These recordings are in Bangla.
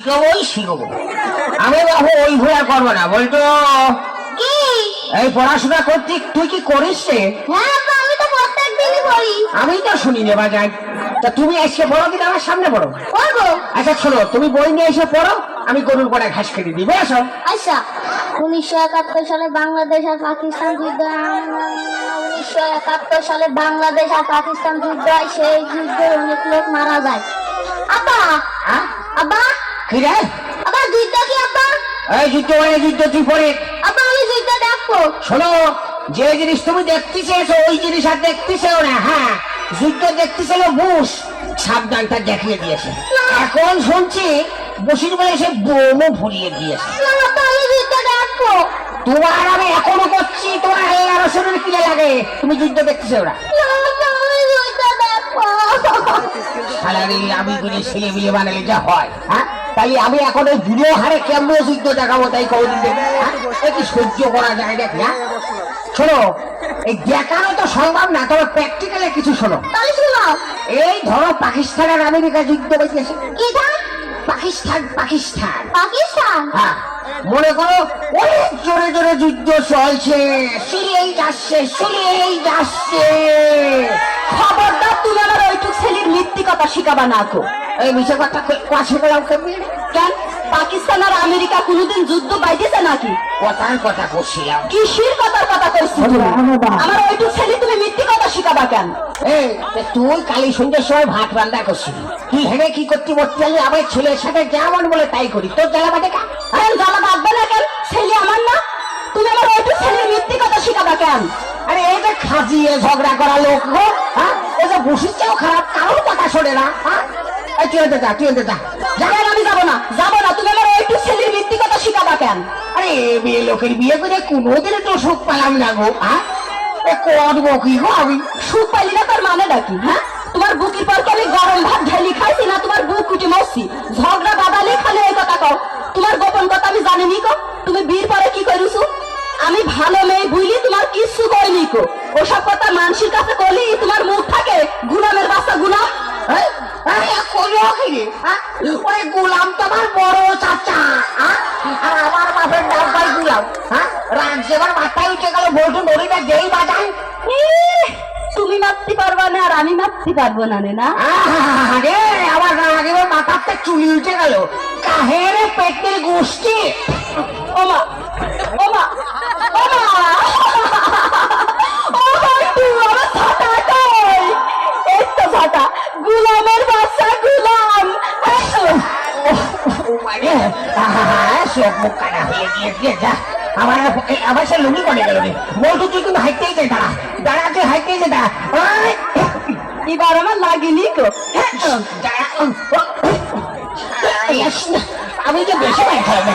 শিখবই শিখব আমি বাবু ওই ভুয়া করব না বলতো? এই পড়াশোনা করতে তুই কি করিস রে? হ্যাঁ আমি তো শুনি রে বাজার তা তুমি আজকে পড়ো দিন আমার সামনে পড়ো। আচ্ছা শোনো তুমি বই নিয়ে এসে পড়ো আমি গরুর পরে ঘাস কেটে দিই বুঝেছ আচ্ছা উনিশশো একাত্তর সালে বাংলাদেশ আর পাকিস্তান যুদ্ধ উনিশশো একাত্তর সালে বাংলাদেশ আর পাকিস্তান যুদ্ধ হয় সেই যুদ্ধে অনেক লোক মারা যায়। আব্বা! হ্যাঁ? আব্বা! কি রে আব্বা যুদ্ধ কি আব্বা? এই যুদ্ধ মানে যুদ্ধ তুই পড়ে আব্বা আমি যুদ্ধ দেখব। শোনো যে জিনিস তুমি দেখতে চেয়েছো ওই জিনিস আর দেখতে চেয়েও না হ্যাঁ? যুদ্ধ দেখতে ছিল বুশ সাবধানটা দেখিয়ে দিয়েছে। এখন শুনছি বসির বলে সে বোমও ফুরিয়ে দিয়েছে। তোমার আমি এখনও করছি তোমার এই শরীর কিলে লাগে? তুমি যুদ্ধ দেখতেছো ওরা না। আমি আমি ছেলে মিলে বানালে যা হয় হ্যাঁ? তাই আমি এখন ওই বুড়ো হারে কেমন যুদ্ধ দেখাবো তাই দেখি হ্যাঁ? কি সহ্য করা যায় নাকি হ্যাঁ? শোনো এই দেখানো তো সম্ভব না তবে প্র্যাকটিক্যালে কিছু শোনো। এই ধরো পাকিস্তান আর আমেরিকা যুদ্ধ ধান পাকিস্তান পাকিস্তান। পাকিস্তান? হ্যাঁ মনে করো অনেক জোরে জোরে যুদ্ধ চলছে সিলেই যাচ্ছে সিলেই যাচ্ছে। খবরদার তুমি আমার ওইটুক ছেলের মিথ্যি কথা শিখাবা না কো। এই কথা কাছে গেলাম কেমনি কেন? পাকিস্তান আর আমেরিকা কোনোদিন যুদ্ধ বাইতেছে নাকি? কথার কথা করছিলাম কিসির কথার কথা করছি আমার ওইটুক ছেলে তুমি মিথ্যি কথা শিখাবা কেন? এই তুই কালী সন্ধ্যের সময় ভাত রান্না করছিলি। কি করতে বলতে আমি আমার ছেলের সাথে যেমন বলে তাই করি। তোর জ্বালা বাটে কা আরে জ্বালা বাঁধবে না কেন? ছেলে আমার না। তুমি আমার ওইটুক ছেলের মিথ্যি কথা শিখাবা কেন? আরে এই যে খাজিয়ে ঝগড়া করা লোক গো হ্যাঁ? এই যে বসির চেয়েও খারাপ কারোর কথা শোনে না হ্যাঁ? তুই যা তুই যা? যা কেন আমি যাব না। যাব না, তুমি আমার ওইটুক ছেলের শিখাবা কেন? আরে লোকের বিয়ে করে কোনোদিনই তো সুখ পেলাম না গো হ্যাঁ কি গো আমি। সুখ পাইলি না তার মানে নাকি হ্যাঁ তোমার বুকের পর গরম ভাত ঢেলি খাইছি না তোমার বুক কুটি ঝগড়া বাদালি খালি এই কথা কও। তোমার গোপন কথা আমি জানি নি কো। তুমি বীর পরে কি করিছো আমি ভালো মেয়ে বুঝলি তোমার কিচ্ছু কইনি কো। ওসব কথা কাছে তোমার মুখ থাকে। মারতে পারব না নে না আরে আমার এবার মাথাতে চুলি উঠে গেল কাহের পেটের গোষ্ঠী ওমা ওমা আমার যা আমার সে লুঙ্গি করে গেল রে বলতো তুই কিন্তু হাইতেই যায় দাঁড়া দাঁড়া তুই যায় দাঁড়া লাগেনি কো দাঁড়া ইস, আমি যে বেশি ভাই খারাপ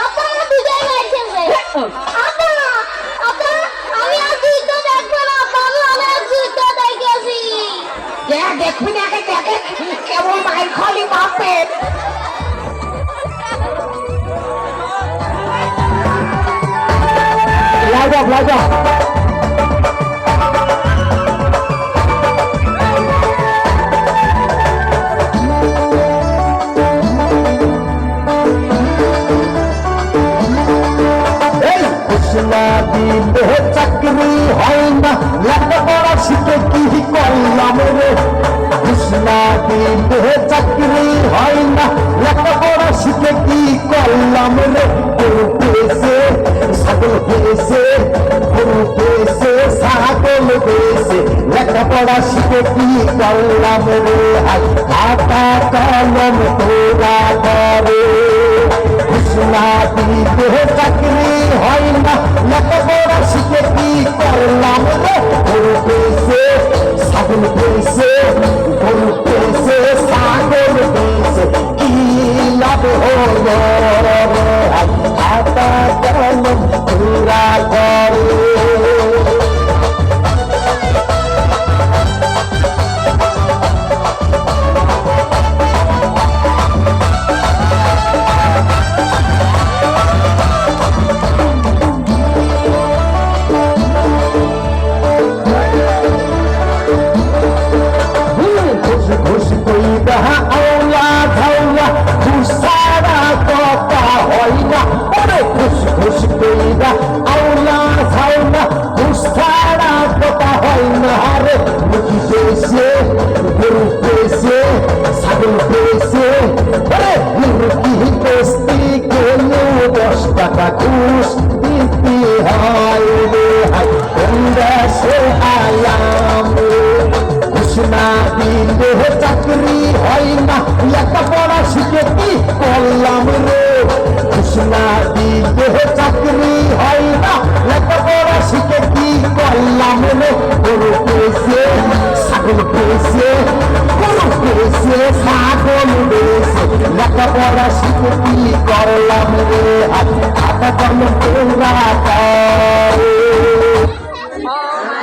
আমার দুধের মাইতেছে আপা আপা দিলে চাকরি হয় না, লেখাপড়া শিখে কি করলাম রে? ঘোষণা দিলে চাকরি হয় না, লেখাপড়া শিখে কি করলাম রে? পেয়েছে, ছাগল পেয়েছে গরু পেয়েছে, ছাগল পেয়েছে, লেখাপড়া শিখে কি করলাম রে? আর Hoje foi da ঘোষণা দিলে চাকরি হয় না। লেখাপড়া শিখে কি করলাম গরু পেয়েছে, ছাগল পেয়েছে, গরু পেয়েছে, ছাগল পেয়েছে। লেখাপড়া রে? হাত করল তোরা